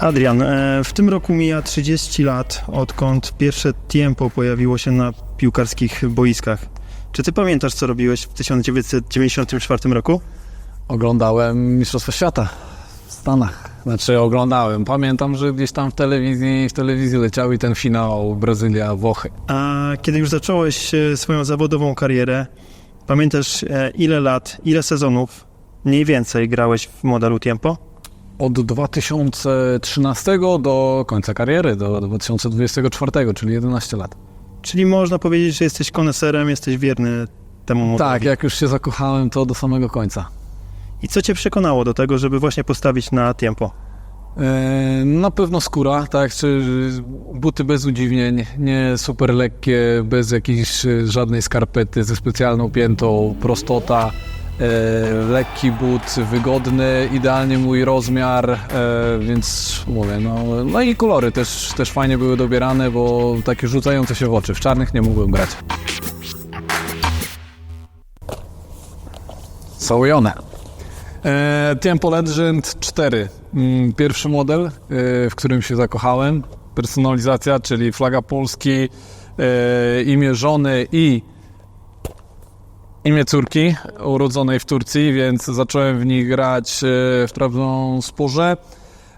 Adrian, e, w tym roku mija 30 lat, odkąd pierwsze tempo pojawiło się na piłkarskich boiskach. Czy ty pamiętasz, co robiłeś w 1994 roku? Oglądałem Mistrzostwo Świata w Stanach. Znaczy oglądałem. Pamiętam, że gdzieś tam w telewizji, w telewizji leciał i ten finał Brazylia-Włochy. A kiedy już zacząłeś e, swoją zawodową karierę, pamiętasz e, ile lat, ile sezonów mniej więcej grałeś w modelu tempo? Od 2013 do końca kariery, do 2024, czyli 11 lat. Czyli można powiedzieć, że jesteś koneserem, jesteś wierny temu modelowi. Tak, jak już się zakochałem, to do samego końca. I co cię przekonało do tego, żeby właśnie postawić na tempo? E, Na pewno skóra, tak, czy buty bez udziwnień, nie super lekkie, bez jakiejś żadnej skarpety, ze specjalną piętą, prostota, lekki but, wygodny, idealnie mój rozmiar, e, więc mówię, no, no i kolory też, też fajnie były dobierane, bo takie rzucające się w oczy, w czarnych nie mógłbym grać. Są i one. E, Tempo Legend 4. Mm, Pierwszy model, e, w którym się zakochałem. Personalizacja, czyli flaga Polski, e, imię żony i imię córki urodzonej w Turcji, więc zacząłem w nich grać e, w Trabzonsporze.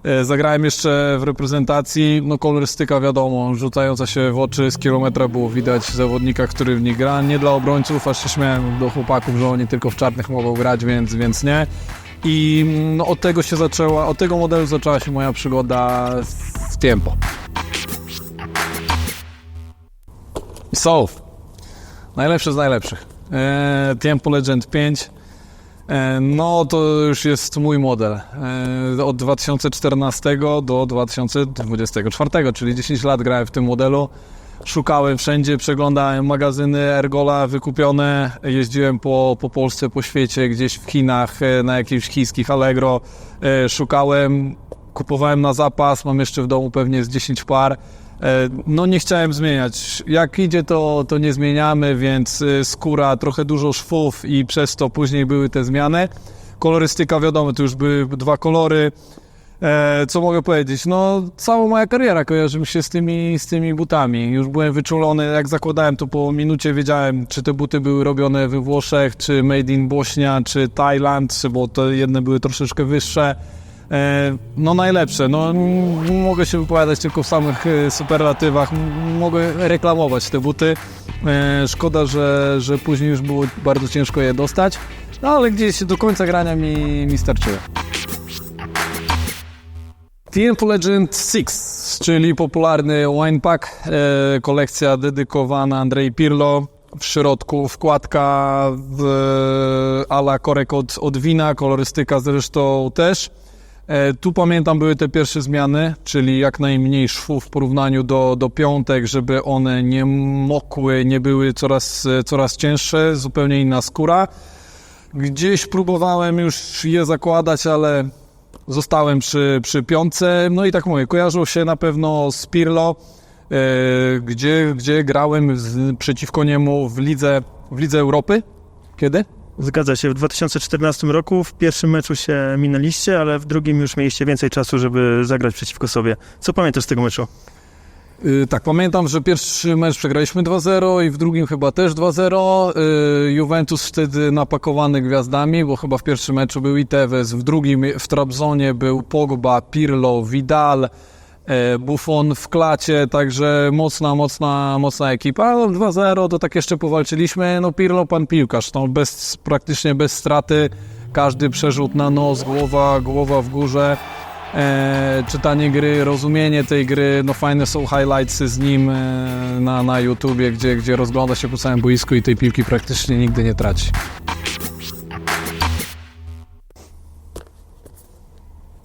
E, Zagrałem jeszcze w reprezentacji, no kolorystyka wiadomo, rzucająca się w oczy z kilometra było widać zawodnika, który w nich gra. Nie dla obrońców, aż się śmiałem do chłopaków, że oni tylko w czarnych mogą grać, więc, więc nie. I no, od tego się zaczęła, od tego modelu zaczęła się moja przygoda z tempo. Soul. Najlepszy z najlepszych. E, Tempo Legend 5. E, no to już jest mój model. E, od 2014 do 2024, czyli 10 lat grałem w tym modelu. Szukałem wszędzie, przeglądałem magazyny Ergola wykupione, jeździłem po, po Polsce, po świecie, gdzieś w Chinach, e, na jakichś chińskich Allegro. E, Szukałem, kupowałem na zapas, mam jeszcze w domu pewnie z 10 par. E, No nie chciałem zmieniać. Jak idzie, to, to nie zmieniamy, więc e, skóra, trochę dużo szwów i przez to później były te zmiany. Kolorystyka, wiadomo, to już były dwa kolory. E, co mogę powiedzieć? No, cała moja kariera kojarzy mi się z tymi, z tymi butami. Już byłem wyczulony, jak zakładałem to po minucie wiedziałem, czy te buty były robione we Włoszech, czy made in Bośnia, czy Tajland, czy- bo to jedne były troszeczkę wyższe. E, No najlepsze, no mogę się wypowiadać tylko w samych e, superlatywach, mogę reklamować te buty. E, Szkoda, że, że później już było bardzo ciężko je dostać, no ale gdzieś do końca grania mi, mi starczyły. TNP Legend 6, czyli popularny wine pack, kolekcja dedykowana Andrei Pirlo. W środku wkładka w ala korek od, od wina, kolorystyka zresztą też. E, tu pamiętam były te pierwsze zmiany, czyli jak najmniej szwów w porównaniu do, do piątek, żeby one nie mokły, nie były coraz, coraz cięższe, zupełnie inna skóra. Gdzieś próbowałem już je zakładać, ale zostałem przy, przy piątce. No i tak mówię, kojarzą się na pewno z Pirlo, e, gdzie, gdzie grałem z, przeciwko niemu w lidze, w lidze Europy. Kiedy? Zgadza się, w 2014 roku w pierwszym meczu się minęliście, ale w drugim już mieliście więcej czasu, żeby zagrać przeciwko sobie. Co pamiętasz z tego meczu? Y, Tak, pamiętam, że pierwszy mecz przegraliśmy 2-0 i w drugim chyba też 2-0. Y, Juventus wtedy napakowany gwiazdami, bo chyba w pierwszym meczu był i Tevez, w drugim w Trabzonie był Pogba, Pirlo, Vidal, Buffon w klacie, także mocna, mocna, mocna ekipa. No, 2-0 to tak jeszcze powalczyliśmy. No Pirlo pan piłkarz, no bez, praktycznie bez straty. Każdy przerzut na nos, głowa, głowa w górze e, czytanie gry, rozumienie tej gry, no fajne są highlightsy z nim e, na, na YouTubie, gdzie, gdzie rozgląda się po całym boisku i tej piłki praktycznie nigdy nie traci.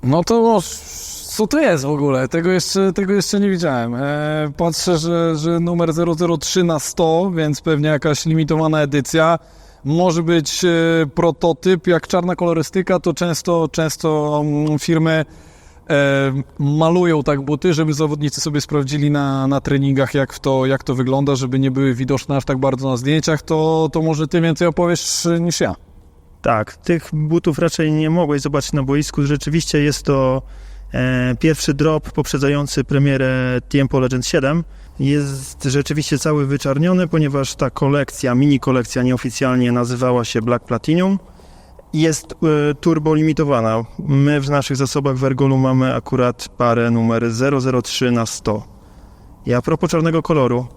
No to no, co to jest w ogóle? Tego jeszcze, tego jeszcze nie widziałem. E, patrzę, że, że numer 003 na 100, więc pewnie jakaś limitowana edycja. Może być e, prototyp, jak czarna kolorystyka, to często, często mm, firmy e, malują tak buty, żeby zawodnicy sobie sprawdzili na, na treningach, jak to, jak to wygląda, żeby nie były widoczne aż tak bardzo na zdjęciach, to, to może ty więcej opowiesz niż ja. Tak, tych butów raczej nie mogłeś zobaczyć na boisku. Rzeczywiście jest to Pierwszy drop poprzedzający premierę Tiempo Legend 7 jest rzeczywiście cały wyczarniony, ponieważ ta kolekcja, mini kolekcja nieoficjalnie nazywała się Black Platinum jest e, turbo limitowana. My w naszych zasobach w Ergolu mamy akurat parę numer 003 na 100. I a propos czarnego koloru,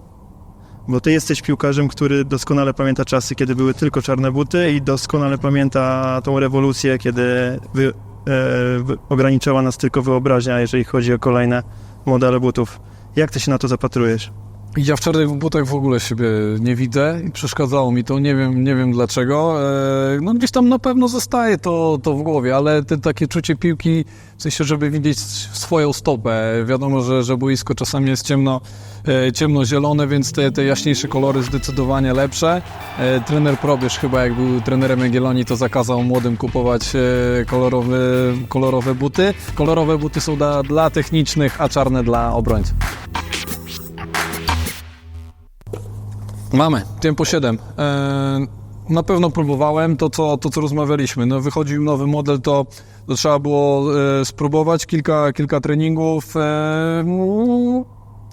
bo ty jesteś piłkarzem, który doskonale pamięta czasy, kiedy były tylko czarne buty i doskonale pamięta tą rewolucję, kiedy e, ograniczała nas tylko wyobraźnia, jeżeli chodzi o kolejne modele butów. Jak ty się na to zapatrujesz? Ja w czarnych butach w ogóle siebie nie widzę i przeszkadzało mi to, nie wiem, nie wiem dlaczego. E, No gdzieś tam na pewno zostaje to, to w głowie, ale te takie czucie piłki, w sensie, żeby widzieć swoją stopę. Wiadomo, że, że boisko czasami jest ciemno, e, ciemnozielone, więc te, te jaśniejsze kolory zdecydowanie lepsze. E, Trener Probierz chyba jak był trenerem Jagiellonii, to zakazał młodym kupować kolorowe, kolorowe buty. Kolorowe buty są dla, dla technicznych, a czarne dla obrońców. Mamy, tempo 7. E, na pewno próbowałem to co, to, co rozmawialiśmy. No, wychodził nowy model, to, to trzeba było e, spróbować kilka, kilka treningów. E,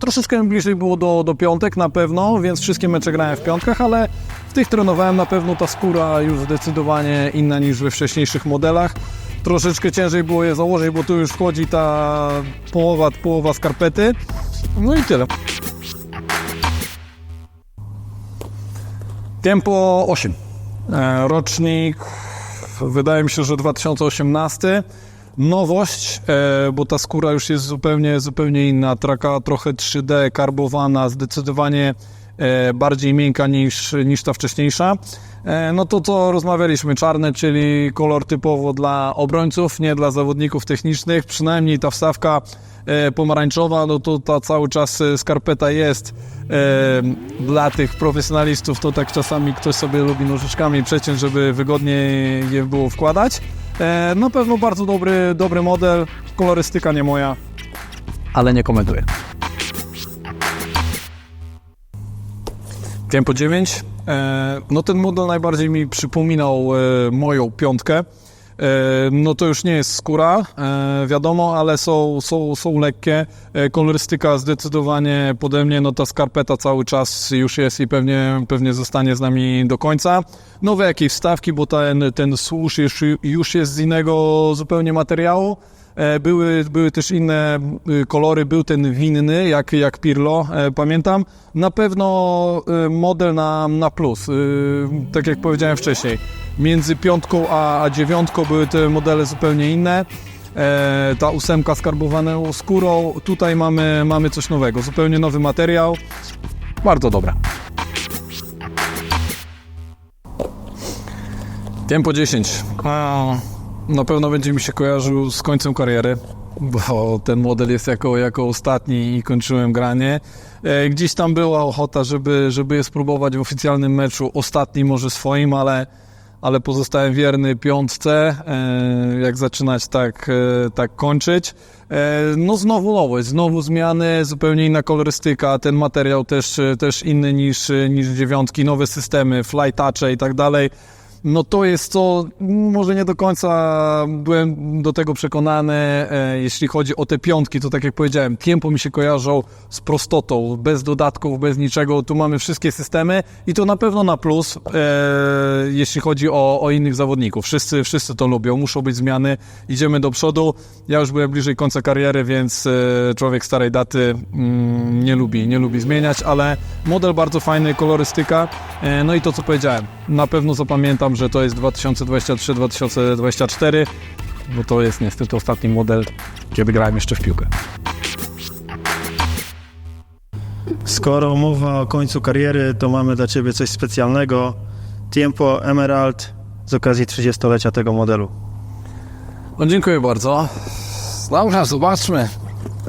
troszeczkę bliżej było do, do piątek na pewno, więc wszystkie mecze grałem w piątkach, ale w tych trenowałem na pewno ta skóra już zdecydowanie inna niż we wcześniejszych modelach. Troszeczkę ciężej było je założyć, bo tu już wchodzi ta połowa, połowa skarpety. No i tyle. Tempo 8. E, Rocznik, wydaje mi się, że 2018. Nowość, e, bo ta skóra już jest zupełnie, zupełnie inna. Traka trochę 3D, karbowana, zdecydowanie bardziej miękka niż, niż ta wcześniejsza. E, No to co rozmawialiśmy, czarne, czyli kolor typowo dla obrońców, nie dla zawodników technicznych. Przynajmniej ta wstawka e, pomarańczowa, no to ta cały czas e, skarpeta jest e, dla tych profesjonalistów, to tak czasami ktoś sobie lubi nożyczkami przeciąć, żeby wygodniej je było wkładać. E, na pewno bardzo dobry, dobry model, kolorystyka nie moja, ale nie komentuję. Tempo 9. E, no ten model najbardziej mi przypominał e, moją piątkę. E, no to już nie jest skóra, wiadomo, ale są, są, są lekkie. Kolorystyka zdecydowanie pode mnie, no ta skarpeta cały czas już jest i pewnie, pewnie zostanie z nami do końca. Nowe jakieś wstawki, bo ten, ten służ już, już jest z innego zupełnie materiału. E, Były, były też inne y, kolory, był ten winny, jak, jak Pirlo, e, pamiętam. Na pewno y, model na, na plus, y, tak jak powiedziałem wcześniej. Między piątką a, a dziewiątką były te modele zupełnie inne. E, Ta ósemka skarbowaną skórą, tutaj mamy, mamy coś nowego, zupełnie nowy materiał. Bardzo dobra. Tempo 10. Na pewno będzie mi się kojarzył z końcem kariery, bo ten model jest jako, jako ostatni i kończyłem granie. E, Gdzieś tam była ochota, żeby, żeby je spróbować w oficjalnym meczu, ostatni może swoim, ale, ale pozostałem wierny piątce, e, jak zaczynać tak, e, tak kończyć. No znowu nowość, znowu zmiany, zupełnie inna kolorystyka, ten materiał też, też inny niż, niż dziewiątki, nowe systemy, fly touche i tak dalej no to jest to, może nie do końca byłem do tego przekonany, e, jeśli chodzi o te piątki, to tak jak powiedziałem, tempo mi się kojarzą z prostotą, bez dodatków, bez niczego, tu mamy wszystkie systemy i to na pewno na plus, e, jeśli chodzi o, o innych zawodników, wszyscy, wszyscy to lubią, muszą być zmiany, idziemy do przodu, ja już byłem bliżej końca kariery, więc e, człowiek starej daty mm, nie lubi, nie lubi zmieniać, ale model bardzo fajny, kolorystyka, no i to co powiedziałem, na pewno zapamiętam, że to jest 2023-2024, bo to jest niestety ostatni model, kiedy grałem jeszcze w piłkę. Skoro mowa o końcu kariery, to mamy dla Ciebie coś specjalnego. Tiempo Emerald z okazji 30-lecia tego modelu. No dziękuję bardzo. Dobra, zobaczmy,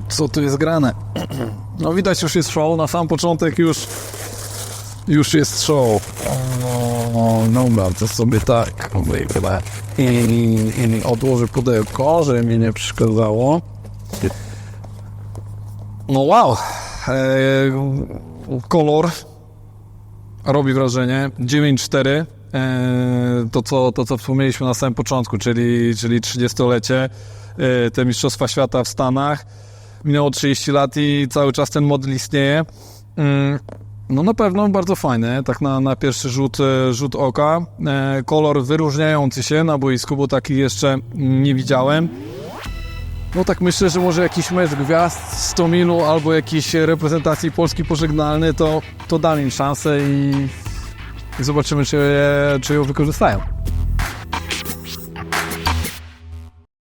co tu jest grane. No widać już jest show, na sam początek już już jest show. No, dobra, to sobie tak chyba i, i odłożę pudełko, żeby mi nie przeszkadzało. No wow, e, kolor robi wrażenie. 9.4 e, to co, to, co wspomnieliśmy na samym początku, czyli, czyli 30-lecie. e, te Mistrzostwa Świata w Stanach. Minęło 30 lat i cały czas ten model istnieje. No na pewno bardzo fajny, tak na, na pierwszy rzut, e, rzut oka. E, Kolor wyróżniający się na boisku, bo takich jeszcze nie widziałem. No tak myślę, że może jakiś mecz gwiazd z Tomilu albo jakiejś reprezentacji Polski pożegnalny, to, to da im szansę i, i zobaczymy, czy, czy ją wykorzystają.